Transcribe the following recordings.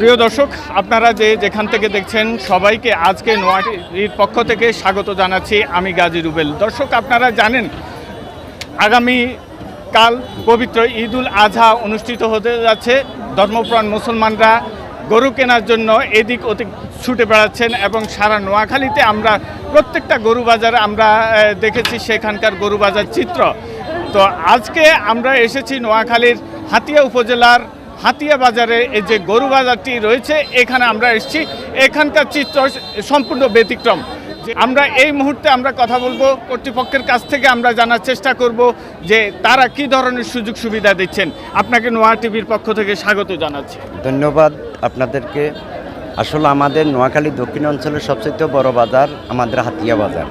প্রিয় দর্শক, আপনারা যে যেখান থেকে দেখছেন, সবাইকে আজকে নোয়াটির পক্ষ থেকে স্বাগত জানাচ্ছি আমি গাজী রুবেল। দর্শক, আপনারা জানেন, আগামী কাল পবিত্র ঈদুল আজহা অনুষ্ঠিত হতে যাচ্ছে। ধর্মপ্রাণ মুসলমানরা গরু কেনার জন্য এদিক ওদিক ছুটে বেড়াচ্ছেন এবং সারা নোয়াখালীতে আমরা প্রত্যেকটা গরু বাজার আমরা দেখেছি, সেখানকার গরু বাজার চিত্র। তো আজকে আমরা এসেছি নোয়াখালীর হাতিয়া উপজেলার হাতিয়া বাজারে এই যে গরু বাজারটি রয়েছে, এখানে আমরা এসেছি। এখানকার চিত্র সম্পূর্ণ ব্যতিক্রম। আমরা এই মুহূর্তে আমরা কথা বলব কর্তৃপক্ষের কাছ থেকে, আমরা জানার চেষ্টা করব যে তারা কি ধরনের সুযোগ সুবিধা দিচ্ছেন। আপনাকে নোয়া টিভির পক্ষ থেকে স্বাগত জানাচ্ছি। ধন্যবাদ আপনাদেরকে। আসলে আমাদের নোয়াখালী দক্ষিণ অঞ্চলের সবচেয়ে বড় বাজার আমাদের হাতিয়া বাজার।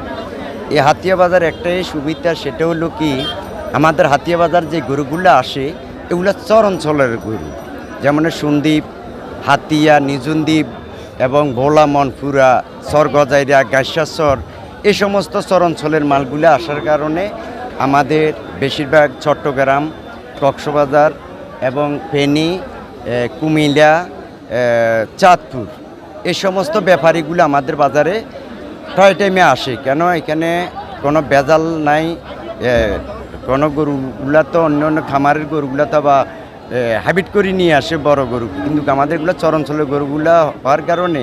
এই হাতিয়া বাজার একটাই সুবিধা, সেটা হলো কি, আমাদের হাতিয়া বাজার যে গরুগুলো আসে এগুলো চর অঞ্চলের গরু। যেমন সন্দীপ হাতিয়া নিজুনদ্বীপ এবং ভোলা মনপুরা সরগজাইরা গাইসাসর এই সমস্ত চর অঞ্চলের মালগুলো আসার কারণে আমাদের বেশিরভাগ চট্টগ্রাম কক্সবাজার এবং ফেনী কুমিল্লা চাঁদপুর এই সমস্ত ব্যাপারীগুলো আমাদের বাজারে প্রায় টাইমে আসে। কেন? এখানে কোনো বেজাল নাই এ, কোনো গরুগুলা তো অন্য অন্য খামারের গরুগুলা তো বা হ্যাবিট করে নিয়ে আসে বড় গরু। কিন্তু আমাদেরগুলো চরঞ্চলের গরুগুলা হওয়ার কারণে,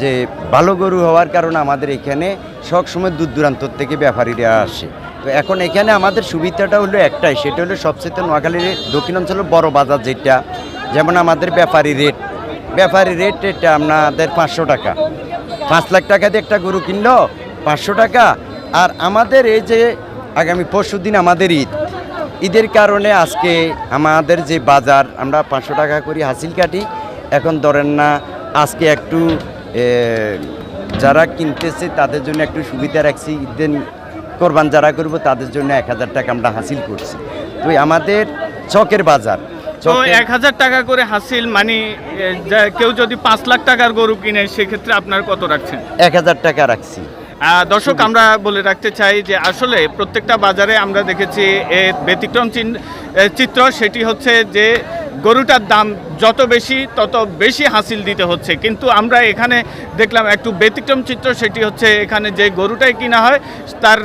যে ভালো গরু হওয়ার কারণে আমাদের এখানে সবসময় দূর দূরান্ত থেকে ব্যাপারীরা আসে। তো এখন এখানে আমাদের সুবিধাটা হলো একটাই, সেটা হলো সবচেয়ে নোয়াখালীর দক্ষিণ বড় বাজার যেটা, যেমন আমাদের ব্যাপারী রেট। ব্যাপারী রেট এটা আপনাদের পাঁচশো টাকা। পাঁচ লাখ টাকা দিয়ে একটা গরু কিনলো, পাঁচশো টাকা। আর আমাদের এই যে আগামী পরশু দিন আমাদের ঈদ। ঈদের কারণে আজকে আমাদের যে বাজার আমরা পাঁচশো টাকা করি হাসিল কাটি। এখন ধরেন না আজকে একটু যারা কিনতেছে তাদের জন্য একটু সুবিধা রাখছি। ঈদের কোরবান যারা করব তাদের জন্য এক হাজার টাকা আমরা হাসিল করছি। তো আমাদের চকের বাজার তো এক হাজার টাকা করে হাসিল মানে কেউ যদি পাঁচ লাখ টাকার গরু কিনে সেক্ষেত্রে আপনার কত রাখছেন? এক হাজার টাকা রাখছি। দর্শক আমরা বলে রাখতে চাই যে আসলে প্রত্যেকটা বাজারে আমরা দেখেছি এর ব্যতিক্রম চিত্র সেটি হচ্ছে যে গরুটার দাম যত বেশি তত বেশি হাসিল দিতে হচ্ছে। কিন্তু আমরা এখানে দেখলাম একটু ব্যতিক্রম চিত্র সেটি হচ্ছে এখানে যে গরুটাই কিনা হয় তার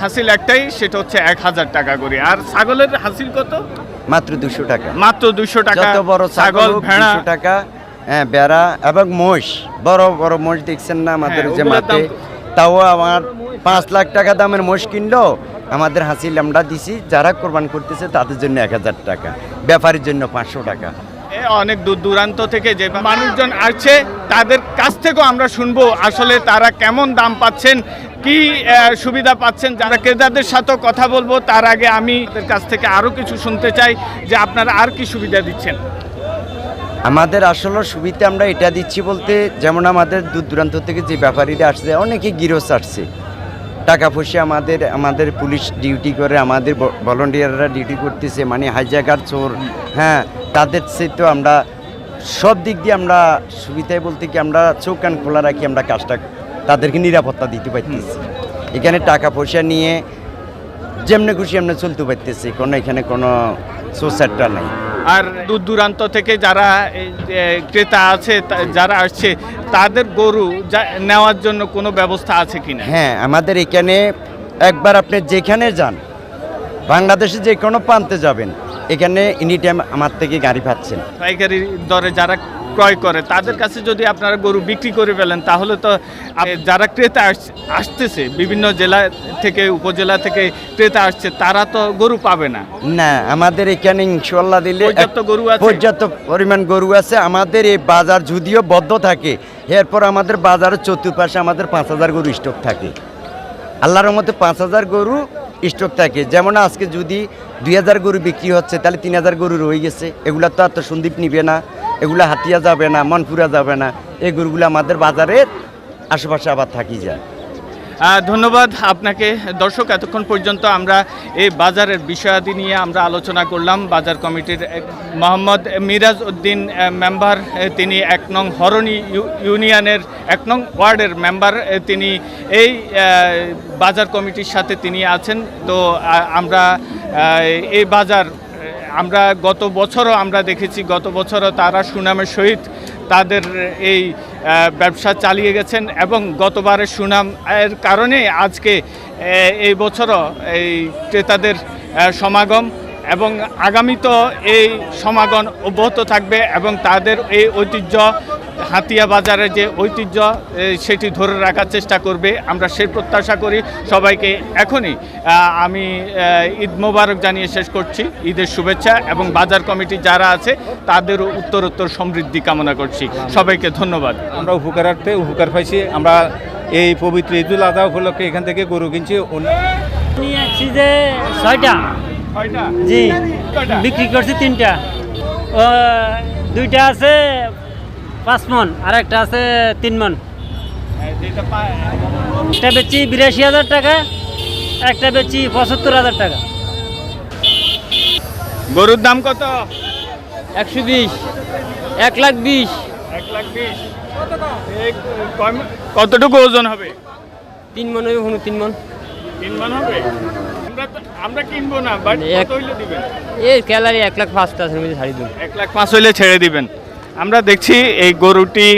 হাসিল একটাই সেটা হচ্ছে এক হাজার টাকা করে। আর ছাগলের হাসিল কত? মাত্র দুশো টাকা। মাত্র দুশো টাকা। বড় ছাগল ভেড়া। টাকা হ্যাঁ বেড়া এবং মোষ বড় বড় মোষ দেখছেন না আমাদের হ্যাঁ, যে মাঠে। তাও আমার পাঁচ লাখ টাকা দামের মোষ কিনলো। আমাদের হাসিল আমরা দিছি, যারা কোরবান করতেছে তাদের জন্য এক হাজার টাকা, ব্যাপারীর জন্য পাঁচশো টাকা। অনেক দূর দূরান্ত থেকে যে মানুষজন আসছে, তাদের কাছ থেকেও আমরা শুনব আসলে তারা কেমন দাম পাচ্ছেন, কি সুবিধা পাচ্ছেন। যারা ক্রেতাদের সাথেও কথা বলব, তার আগে আমি কাছ থেকে আরও কিছু শুনতে চাই, যে আপনারা আর কি সুবিধা দিচ্ছেন। আমাদের আসলে সুবিধা আমরা এটা দিচ্ছি বলতে, যেমন আমাদের দূর দূরান্ত থেকে যে ব্যাপারীরা আসছে, অনেকে গিরস আসছে। টাকা পয়সা আমাদের আমাদের পুলিশ ডিউটি করে, আমাদের ভলেন্টিয়াররা ডিউটি করতেছে মানে হাইজাকার চোর হ্যাঁ তাদের সে তো আমরা সব দিক দিয়ে আমরা সুবিধায় বলতে কি আমরা চোখ কান খোলা রাখি, আমরা কাজটা তাদেরকে নিরাপত্তা দিতে পারতেছি। এখানে টাকা পয়সা নিয়ে যেমনি খুশি, এমনি চলতে পারতেছি, কোনো এখানে কোনো সোসাইটটা নাই। আর দূর দূরান্ত থেকে যারা ক্রেতা আছে যারা আসছে তাদের গরু যা- নেওয়ার জন্য কোনো ব্যবস্থা আছে কি না? হ্যাঁ আমাদের এখানে একবার আপনি যেখানে যান বাংলাদেশে যে কোনো প্রান্তে যাবেন এখানে এনি টাইম আমার থেকে গাড়ি পাচ্ছেন। পাইকারি দরে যারা ক্রয় করে তাদের কাছে যদি আপনারা গরু বিক্রি করে ফেলেন তাহলে তো যারা ক্রেতা আস- আসতেছে বিভিন্ন জেলা থেকে উপজেলা থেকে ক্রেতা আসছে তারা তো গরু পাবে না। না আমাদের এখানে ইনশাল্লাহ দিলে পর্যাপ্ত গরু আছে? পর্যাপ্ত পরিমাণ গরু আছে। আমাদের এই বাজার যদিও বদ্ধ থাকে এরপর আমাদের বাজারের চতুর্পাশে আমাদের পাঁচ হাজার গরু স্টক থাকে। আল্লাহর মধ্যে পাঁচ হাজার গরু স্টক থাকে। যেমন আজকে যদি দুই হাজার গরু বিক্রি হচ্ছে, তাহলে তিন হাজার গরু রয়ে গেছে। এগুলো তো আর তো সন্দীপ নিবে না। এগুলো হাতিয়া যাবে না, মনপুরা যাবে না। এই গরুগুলো আমাদের বাজারের আশেপাশে আবার থাকি যায়। ধন্যবাদ আপনাকে। দর্শক, এতক্ষণ পর্যন্ত আমরা এই বাজারের বিষয়াদি নিয়ে আমরা আলোচনা করলাম। বাজার কমিটির মোহাম্মদ মিরাজ উদ্দিন মেম্বার তিনি এক নং হরণি ইউ- ইউনিয়নের, এক নং ওয়ার্ডের মেম্বার তিনি এই বাজার কমিটির সাথে তিনি আছেন। তো আমরা এই বাজার, আমরা গত বছরও আমরা দেখেছি, গত বছরও তারা সুনামের সহিত তাদের এই ব্যবসা চালিয়ে গেছেন এবং গতবারের সুনাম এর কারণে আজকে এই বছরও এই ক্রেতাদের সমাগম। এবং আগামী তো এই সমাগম অব্যাহত থাকবে এবং তাদের এই ঐতিহ্য হাতিয়া বাজারের যে ঐতিহ্য সেটি ধরে রাখার চেষ্টা করবে। আমরা সেই প্রত্যাশা করি সবাইকে এখনই। আমি ঈদ মোবারক জানিয়ে শেষ করছি। ঈদের শুভেচ্ছা এবং বাজার কমিটি যারা আছে তাদেরও উত্তরোত্তর সমৃদ্ধি কামনা করছি। সবাইকে ধন্যবাদ। আমরা উপকারার্থে উপকার পাইছি। আমরা এই পবিত্র ঈদুল আজহা উপলক্ষে এখান থেকে গরু কিনছি। নিয়ে যে ছয়টা। জি বিক্রি করছি তিনটা। ও, দুইটা আছে পাঁচ মন আর একটা আছে তিন মন। একটা বেচি বিরাশি হাজার টাকা একটা বেচি পঁচাত্তর হাজার টাকা। গরুর দাম কত? একশো বিশ এক লাখ বিশ। এক লাখ বিশ। কতটুকু ওজন হবে? তিন মন কোনো তিন মন। তিন মন হবে? আমরা আমরা কিনবো না বাট কত হইলে দিবেন? এই ক্যালারি এক লাখ পাঁচটা আছে মধ্যে ছাড়ি দিন। এক লাখ পাঁচ হইলে ছেড়ে দিবেন। আমরা দেখছি এই গরুটি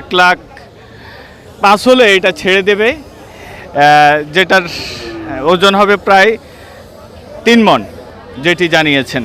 এক লাখ পাঁচ হলে এটা ছেড়ে দেবে। যেটার ওজন হবে প্রায় তিন মন যেটি জানিয়েছেন।